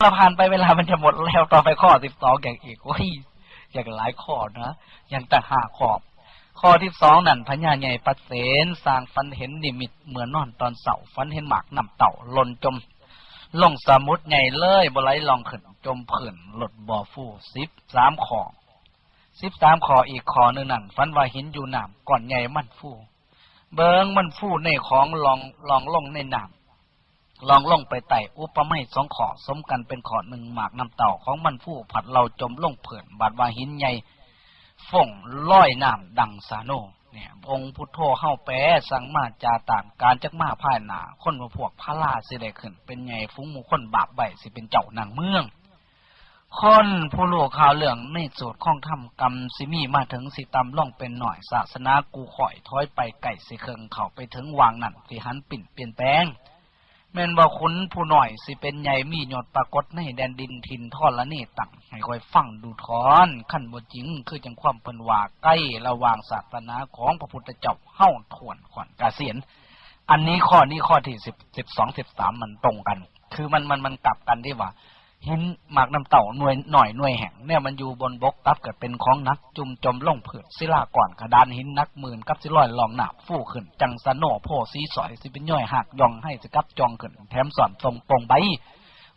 เราผ่านไปเวลามันจะหมดแล้วต่อไปข้อสิบสองอย่างอีกโอ้ยอย่างหลายข้อนะอย่างแต่ห้าข้อข้อที่สองนั่นพญาใหญ่ปัดเสนสร้างฝันเห็นนิมิตเหมือนนอนตอนเสาร์ฝันเห็นหมากนำเต่าหล่นจม ลงสมุดใหญ่เลยบไหลลองขึ้นจมผื่นหลดบ่อฟูสิบสามข้อสิบสามข้ออีกข้อหนึ่งนั่นฝันว่าหินอยู่หน้ำก่อนใหญ่มันฟู เบิงมันฟูในของลองลองลงในหน้ำ ลองล่องไปไต่อุปไม่สองขอสมกันเป็นขอหนึ่งหมากน้ำเต่าของมันผู้ผัดเราจมล่องเผื่อนบาดว่าหินใหญ่ฝ่งร้อยน้ำดังสาโนเนี่ยองค์พุทโธเข้าแปรสั่งมาจาต่างการจักมาพ่ายหนาคนมาพวกพระลาสิได้ขึ้น เป็นไงฟุ้งมูคนบาปใบสิเป็นเจ้านางเมืองคนผู้ลูกข่าวเรื่องในสูตรข้องทำกรรมสิมีมาถึงสิตำล่องเป็นหน่อยศาสนากูข่อยถอยไปไก่สิเคิงเขาไปถึงวางนั่นสิหันปิ่นเปลี่ยนแปลง แม่นบ่คุณผู้หน่อยสิเป็นใหญ่มีหยดปรากฏในแดนดินทินทอดละนี่ตั้งให้คอยฟังดูทอนขั้นบ่จริง คือจังความเพิ่นว่าใกล้ระหว่างศาสนาของพระพุทธเจ้าเฮ้าทวนขวัญกาเสียน อันนี้ข้อนี้ข้อที่สิบสิบสองสิบสามมันตรงกัน คือมันมันมันกลับกันที่ว่า หินหมากน้ำเต่าหน่วยหน่อยหน่วยแห่งเนี่ยมันอยู่บนบกตับเกิดเป็นของนัก จุมจมล่องเผือดศิลาก่อนกระดานหินนักหมื่นกับสิลอยลองหนาบฟู่ขึ้น จังสโนโพสีสอยสิเป็นย่อยหักยองให้สกับจองขึ้น แถมสอนทรงปรงใบ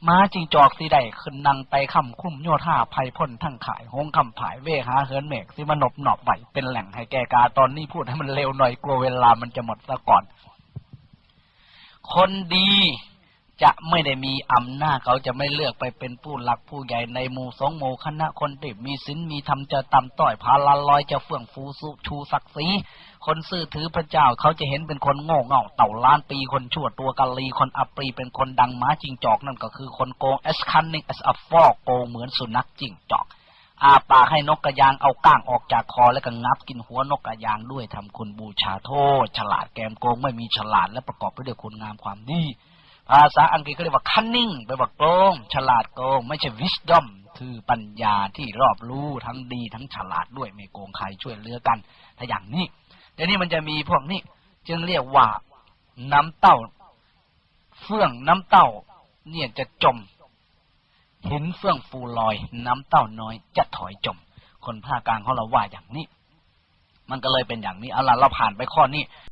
ม้าจิงจอกสีใดขึ้นนังไปคำคุ้มโยธาภัยพ่นทั้งขายหงคำผายเวหาเฮินเมกสิมนบหนอบไหวเป็นแหล่งให้แกกาตอนนี้พูดให้มันเร็วหน่อยกลัวเวลามันจะหมดซะก่อน คนดี จะไม่ได้มีอำนาจเขาจะไม่เลือกไปเป็นผู้หลักผู้ใหญ่ในหมู่สองหมู่คณะคนที่มีศีลมีธรรมจะตำต้อยพาลาลอยจะเฟื่องฟูสุชูศักดิ์ศรีคนซื่อถือพระเจ้าเขาจะเห็นเป็นคนโง่เง่าเต่าล้านปีคนชั่วตัวกะลีคนอัปรีเป็นคนดังม้าจิงจอกนั่นก็คือคนโกง as cunning as a frog โกงเหมือนสุนัขจิงจอกอาปากให้นกกระยางเอาก้างออกจากคอแล้วก็งับกินหัวนกกระยางด้วยทำคุณบูชาโทษ ฉลาดแกมโกงไม่มีฉลาดและประกอบไปด้วยคุณงามความดี ภาษาอังกฤษเขาเรียกว่า cunning แปลว่าโกง ฉลาดโกง ไม่ใช่ wisdom คือปัญญาที่รอบรู้ทั้งดีทั้งฉลาดด้วยไม่โกงใครช่วยเหลือกัน ถ้าอย่างนี้เดี๋ยวนี้มันจะมีพวกนี้ จึงเรียกว่าน้ำเต้า เฟื่องน้ำเต้า เนี่ยจะจมเห็นเฟื่องฟูลอย น้ำเต้าน้อยจะถอยจม คนภาคกลางเขาเราว่าอย่างนี้ มันก็เลยเป็นอย่างนี้เอาละเราผ่านไปข้อนี้